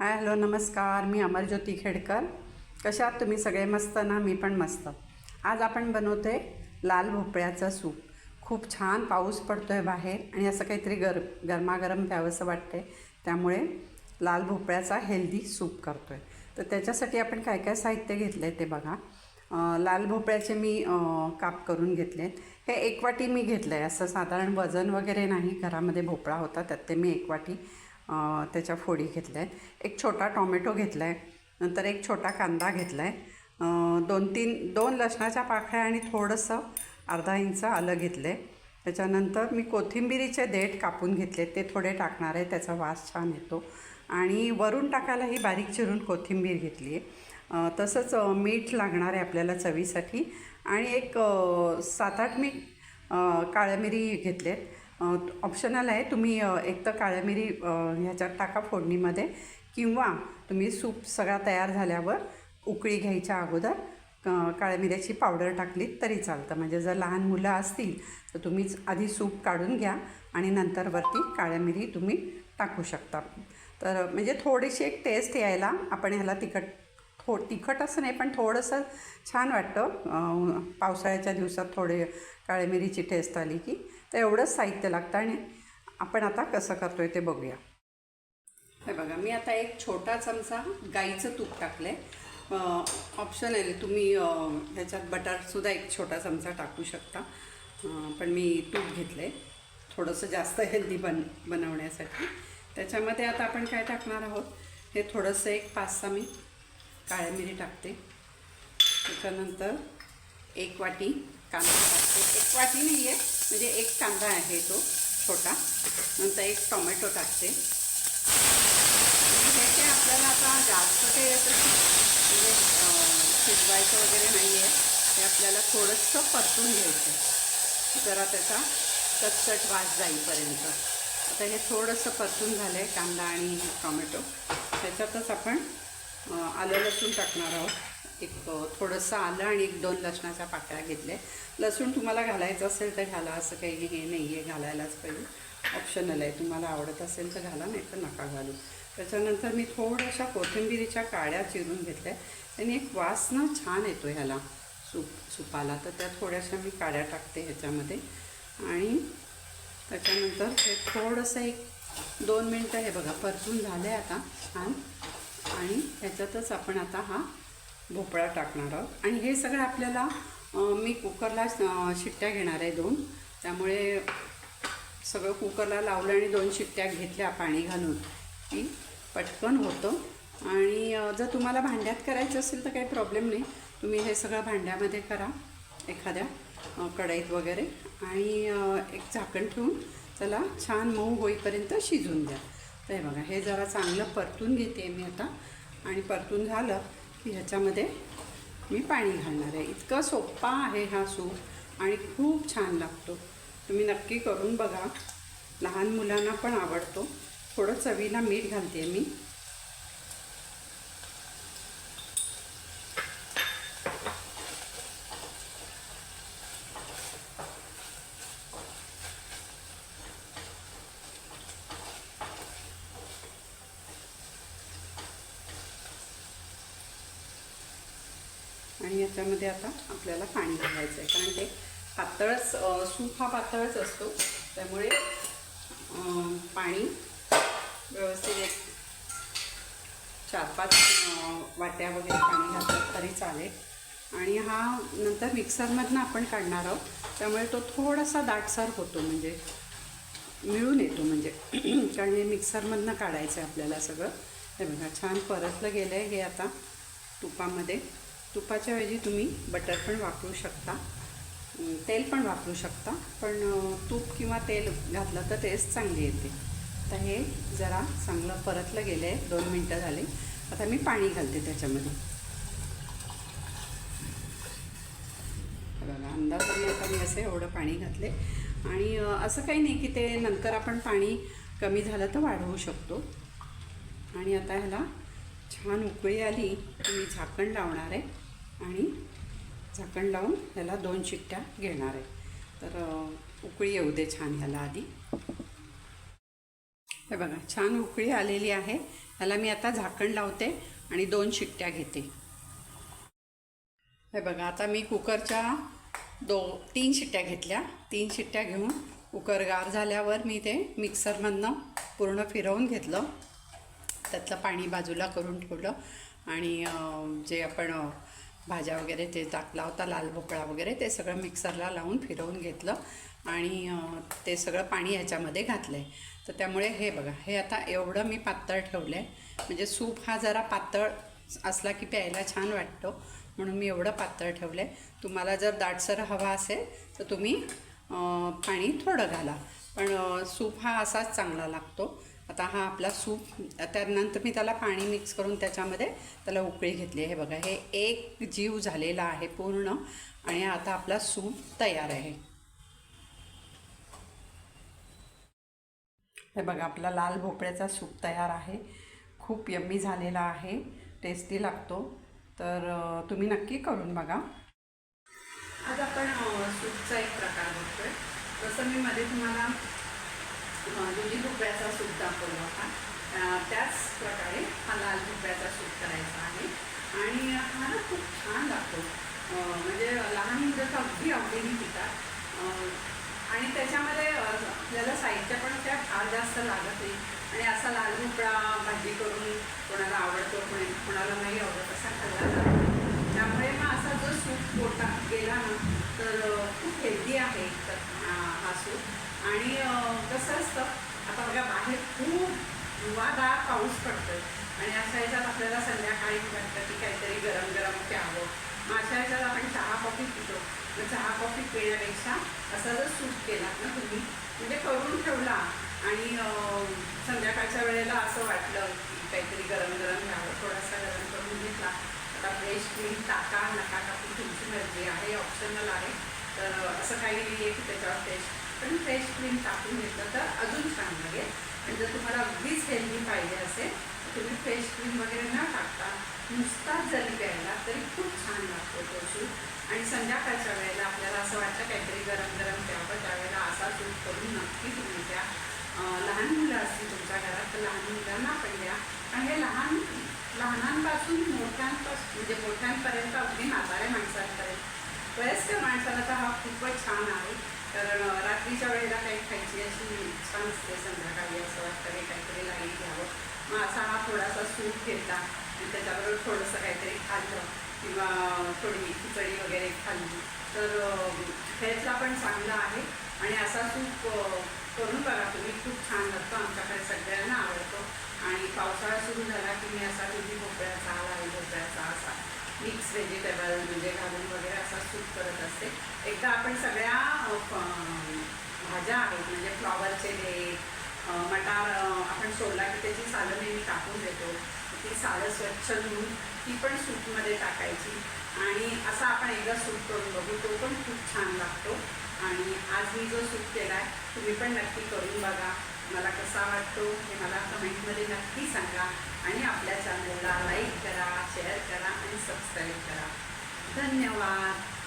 Hi hello नमस्कार. मी अमरज्योती खेडकर. कशा आहात तुम्ही? सगळे मस्त ना? मी पण मस्त. आज आपण बनवते लाल भोपळ्याचं सूप. खूप छान पाऊस पडतो आहे बाहेर आणि असं काहीतरी गर गरमागरम प्यावंसं वाटते त्यामुळे लाल भोपळ्याचा हेल्दी सूप करतो आहे तर त्याच्यासाठी आपण काय काय साहित्य घेतलं आहे ते बघा. लाल भोपळ्याचे मी काप करून घेतले हे एक वाटी मी घेतलं आहे असं साधारण वजन वगैरे नाही. घरामध्ये भोपळा होता त्यात ते मी एक वाटी त्याच्या फोडी घेतल्या आहेत. एक छोटा टॉमॅटो घेतला आहे नंतर एक छोटा कांदा घेतला आहे दोन तीन दोन लसणाच्या पाकळ्या आणि थोडंसं अर्धा इंच आलं घेतलं आहे त्याच्यानंतर मी कोथिंबिरीचे देठ कापून घेतले ते थोडे टाकणार आहे त्याचा वास छान येतो. आणि वरून टाकायला ही बारीक चिरून कोथिंबीर घेतली आहे तसंच मीठ लागणार आहे आपल्याला चवीसाठी. आणि एक सात आठ मी काळ्या मिरी घेतलेत. ऑप्शनल आहे. तुम्ही एक तर काळ्या मिरी ह्याच्यात टाका फोडणीमध्ये किंवा तुम्ही सूप सगळा तयार झाल्यावर उकळी घ्यायच्या अगोदर क- काळ्या मिऱ्याची पावडर टाकलीत तरी चालतं. म्हणजे जर लहान मुलं असतील तर तुम्हीच आधी सूप काढून घ्या आणि नंतर वरती काळ्या मिरी तुम्ही टाकू शकता. तर म्हणजे थोडीशी एक टेस्ट यायला आपण ह्याला तिखट थो तिखट असं नाही पण थोडंसं छान वाटतं. पावसाळ्याच्या दिवसात थोडे काळे मिरीची टेस्ट आली की तर एवढंच साहित्य लागतं आणि आपण आता कसं करतो आहे ते बघूया. हे बघा मी आता एक छोटा चमचा गाईचं तूप टाकलं आहे ऑप्शन आहे तुम्ही त्याच्यात बटरसुद्धा एक छोटा चमचा टाकू शकता. पण मी तूप घेतलं आहे थोडंसं जास्त हेल्दी बन बनवण्यासाठी. त्याच्यामध्ये आता आपण काय टाकणार आहोत? हे थोडंसं एक पाच सहा मी काळ्या मिरी टाकते. त्याच्यानंतर एक वाटी कांदा टाकते. एक वाटी नाही आहे म्हणजे एक कांदा आहे तो छोटा. नंतर एक टोमॅटो टाकते. हे आपल्याला आता जास्त ते असं म्हणजे शिजवायचं वगैरे नाही आहे ते आपल्याला थोडंसं परतून घ्यायचं जरा त्याचा कचकट वास जाईपर्यंत. आता हे थोडंसं परतून झालं आहे कांदा आणि टोमॅटो. त्याच्यातच आपण आलं लसूण टाकणार आहोत. एक थोडंसं आलं आणि एक दोन लसणाच्या पाकळ्या घेतल्या. लसूण तुम्हाला घालायचं असेल तर घाला असं काही हे नाही आहे घालायलाच पाहिजे. ऑप्शनल आहे. तुम्हाला आवडत असेल तर घाला नाही तर नका घालू. त्याच्यानंतर मी थोड्याशा कोथिंबिरीच्या काड्या चिरून घेतल्या. आणि एक वास ना छान येतो ह्याला सूप सुपाला. तर त्या थोड्याशा मी काड्या टाकते ह्याच्यामध्ये. आणि त्याच्यानंतर हे थोडंसं एक दोन मिनटं हे बघा परतून झालं आहे आता छान. आणि त्याच्यातच आपण आता हा भोपळा टाकणार आहोत. आणि हे सगळं आपल्याला मी कुकरला शिट्ट्या घेणार आहे दोन. त्यामुळे सगळं कुकरला लावलं आणि दोन शिट्ट्या घेतल्या पाणी घालून. की पटकन होतं. आणि जर तुम्हाला भांड्यात करायचं असेल तर काही प्रॉब्लेम नाही. तुम्ही हे सगळं भांड्यामध्ये करा एखाद्या कढईत वगैरे. आणि एक झाकण ठेवून त्याला छान मऊ होईपर्यंत शिजून द्या. तर हे बघा हे जरा चांगलं परतून घेते मी आता. आणि परतून झालं की ह्याच्यामध्ये मी पाणी घालणार आहे. इतकं सोप्पा आहे हा सूप आणि खूप छान लागतो. तुम्ही नक्की करून बघा. लहान मुलांना पण आवडतो. थोडं चवीला मीठ घालते मी. आणि याच्यामध्ये आता आपल्याला पाणी घालायचं आहे कारण ते पातळच सूप हा पातळच असतो. त्यामुळे पाणी व्यवस्थित एक चार पाच वाट्या वगैरे पाणी घातलं तरी चालेल. आणि हा नंतर मिक्सरमधनं आपण काढणार आहोत. त्यामुळे तो थोडासा दाटसार होतो म्हणजे मिळून येतो म्हणजे. कारण हे मिक्सरमधनं काढायचं आहे आपल्याला सगळं. हे बघा छान परतलं गेलं आहे हे आता तुपामध्ये. तुपाच्या ऐवजी तुम्ही बटर पण वापरू शकता. तेल पण वापरू शकता. पण तूप किंवा तेल घातलं तर टेस्ट चांगली येते. तर हे जरा चांगलं परतलं गेलं आहे. दोन मिनटं झाले. आता मी पाणी घालते त्याच्यामध्ये. बघा अंदाजाने आता मी असं एवढं पाणी घातले. आणि असं काही नाही की ते नंतर आपण पाणी कमी झालं तर वाढवू शकतो. आणि आता ह्याला छान उकळी आली की मी झाकण लावणार आहे. आणि झाकण लावून ह्याला दोन शिट्ट्या घेणार आहे. तर उकळी येऊ दे छान ह्याला आधी. हे बघा छान उकळी आलेली आहे. ह्याला मी आता झाकण लावते आणि दोन शिट्ट्या घेते. हे बघा आता मी कुकरच्या दो तीन शिट्ट्या घेतल्या. तीन शिट्ट्या घेऊन कुकर गार झाल्यावर मी ते मिक्सरमधनं पूर्ण फिरवून घेतलं. त्यातलं पाणी बाजूला करून ठेवलं. आणि जे आपण भाज्या वगैरे ते टाकला होता लाल भोपळा वगैरे ते सगळं मिक्सरला लावून फिरवून घेतलं आणि ते सगळं पाणी ह्याच्यामध्ये घातलं आहे तर त्यामुळे हे बघा हे आता एवढं मी पातळ ठेवलं आहे म्हणजे सूप हा जरा पातळ असला की प्यायला छान वाटतो. म्हणून मी एवढं पातळ ठेवलं आहे तुम्हाला जर दाटसर हवा असेल तर तुम्ही पाणी थोडं घाला. पण सूप हा असाच चांगला लागतो. आता हा आपला सूप त्यानंतर मी त्याला पाणी मिक्स करून त्याच्यामध्ये त्याला उकळी घेतली आहे. हे बघा हे एक जीव झालेला आहे पूर्ण आणि आता आपला सूप तयार आहे. हे बघा आपला लाल भोपळ्याचा सूप तयार आहे. खूप यम्मी झालेला आहे. टेस्टी लागतो. तर तुम्ही नक्की करून बघा. आज आपण सूपचा एक प्रकार बघतोय. जसं मी मध्ये तुम्हाला दुधी भोपळ्याचा सूप दाखवला होता. त्याच प्रकारे हा लाल भोपळ्याचा सूप करायचा आहे. आणि हा ना खूप छान लागतो. म्हणजे लहान मुलं तर अगदी आवडीने पितात. आणि त्याच्यामध्ये आपल्याला साहित्य पण त्या फार जास्त लागत नाही. आणि असा लाल भोपळा भाजी करून कोणाला आवडतो कोणी कोणाला नाही आवडत असा खाल्ला जातो त्यामुळे मग असा जो सूप पोटा गेला ना तर खूप हेल्दी आहे तर हा सूप. आणि कसं असतं आता बघा बाहेर खूप धुवाधार पाऊस पडतो आणि अशा ह्याच्यात आपल्याला संध्याकाळी वाटतं की काहीतरी गरम गरम प्यावं. मग अशा ह्याच्यात आपण चहा कॉफी पितो. मग चहा कॉफी पिण्यापेक्षा असा जर सूट केलात ना तुम्ही म्हणजे करून ठेवला आणि संध्याकाळच्या वेळेला असं वाटलं की काहीतरी गरम गरम घ्यावं थोडासा गरम करून घेतला आता फ्रेश क्रीम टाका नका टाकून तुमची मर्जी आहे ऑप्शनल आहे. तर असं काही नाही आहे की त्याच्यावर फ्रेश पण फ्रेश क्रीम टाकून घेतलं तर अजून छान लागेल. आणि जर तुम्हाला अगदीच हेल्दी पाहिजे असेल तर तुम्ही फ्रेश क्रीम वगैरे न टाकता नुसताच जरी प्यायला तरी खूप छान लागतो तो सूप. आणि संध्याकाळच्या वेळेला आपल्याला असं वाटतं काहीतरी गरम गरम प्यावं त्यावेळेला असा सूप करून नक्की तुम्ही द्या लहान मुलं असतील तुमच्या घरात तर लहान मुलांना पण द्या. आणि हे लहान लहानांपासून मोठ्यांपासून म्हणजे मोठ्यांपर्यंत अगदी म्हाताऱ्या माणसांपर्यंत वयस्कर माणसाला तर हा खूपच छान आहे. कारण रात्रीच्या वेळेला काही खायची अशी इच्छा नसते संध्याकाळी असं वाटतं की काहीतरी लाइट घ्यावं मग असा हा थोडासा सूप घेतला आणि त्याच्याबरोबर थोडंसं काहीतरी खाल्लं किंवा थोडी खिचडी वगैरे खाल्ली तर हेल्थला पण चांगलं आहे आणि असा सूप करून बघा तुम्ही खूप छान लागतो आमच्याकडे सगळ्यांना आवडतो आणि पावसाळा सुरू झाला की मी असा तुम्ही भोपळ्याचा लाल भोपळ्याचा असा मिक्स व्हेजिटेबल म्हणजे घालून वगैरे असा सूप करत असते. एकदा आपण सगळ्या भाज्या आहेत म्हणजे फ्लॉवरचे देठ मटार आपण सोडला की त्याची सालं नेहमी टाकून देतो. ती सालं स्वच्छ धुवून ती पण सूपमध्ये टाकायची. आणि असा आपण एकदा सूप करून बघू तो पण खूप छान लागतो. आणि आज मी जो सूप केला आहे तुम्ही पण नक्की करून बघा. मला कसा वाटतो हे मला कमेंटमध्ये नक्की सांगा आणि आपल्या चॅनलला लाईक करा शेअर करा आणि सबस्क्राईब करा. धन्यवाद.